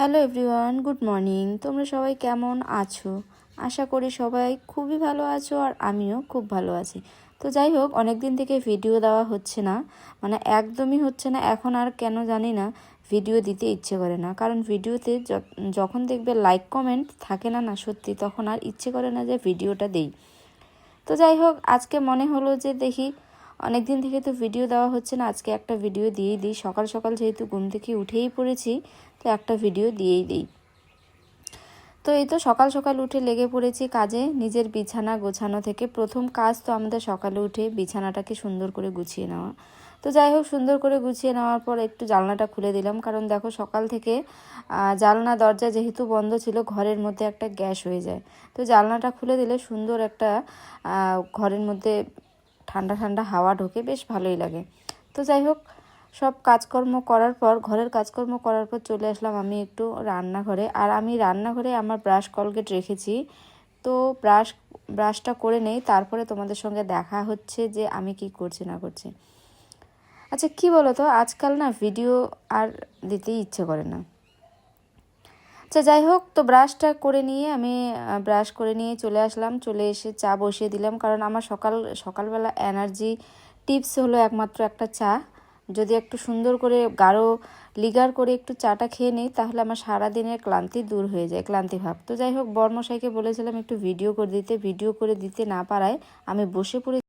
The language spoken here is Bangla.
হ্যালো এভরিওয়ান গুড মর্নিং তোমরা সবাই কেমন আছো? আশা করি সবাই খুবই ভালো আছো আর আমিও খুব ভালো আছি। তো যাই হোক অনেক দিন থেকে ভিডিও দেওয়া হচ্ছে না। মানে একদমই হচ্ছে না। এখন আর কেন জানি না ভিডিও দিতে ইচ্ছে করে না। কারণ ভিডিওতে যখন দেখবে লাইক কমেন্ট থাকে না না সত্যি, তখন আর ইচ্ছে করে না যে ভিডিওটা দেই। তো যাই হোক, আজকে মনে হলো যে দেখি অনেক দিন থেকে তো ভিডিও দেওয়া হচ্ছে না, আজকে একটা ভিডিও দিয়েই দিই। সকাল সকাল যেহেতু ঘুম থেকে উঠেই পড়েছি, তো একটা ভিডিও দিয়েই দিই। তো এই তো সকাল সকাল উঠে লেগে পড়েছি কাজে, নিজের বিছানা গোছানো থেকে। প্রথম কাজ তো আমাদের সকালে উঠে বিছানাটাকে সুন্দর করে গুছিয়ে নেওয়া। তো যাই হোক, সুন্দর করে গুছিয়ে নেওয়ার পর একটু জানলাটা খুলে দিলাম। কারণ দেখো, সকাল থেকে জানলা, দরজা যেহেতু বন্ধ ছিল, ঘরের মধ্যে একটা গ্যাস হয়ে যায়। তো জানলাটা খুলে দিলে সুন্দর একটা ঘরের মধ্যে ঠান্ডা ঠান্ডা হাওয়া ঢোকে, বেশ ভালোই লাগে। তো যাই হোক, সব কাজকর্ম করার পর, ঘরের কাজকর্ম করার পর চলে আসলাম আমি একটু রান্নাঘরে। আর আমি রান্নাঘরে আমার ব্রাশ কলগেট রেখেছি। তো ব্রাশ, ব্রাশটা করে নেই, তারপরে তোমাদের সঙ্গে দেখা হচ্ছে যে আমি কি করছি, না করছি। আচ্ছা কি বলো তো আজকাল না ভিডিও আর দিতেই ইচ্ছে করে না। আচ্ছা যাই হোক, তো ব্রাশটা করে নিয়ে আমি ব্রাশ করে নিয়ে চলে আসলাম। চলে এসে চা বসিয়ে দিলাম, কারণ আমার সকাল, সকালবেলা এনার্জি টিপস হলো একমাত্র একটা চা। যদি একটু সুন্দর করে, গাঢ় লিগার করে একটু চাটা খেয়ে নিই, তাহলে আমার সারা দিনের ক্লান্তি দূর হয়ে যায়, ক্লান্তি ভাব। তো যাই হোক, বর্মশাইকে বলেছিলাম একটু ভিডিও করে দিতে। ভিডিও করে দিতে না পারায় আমি বসে পড়ে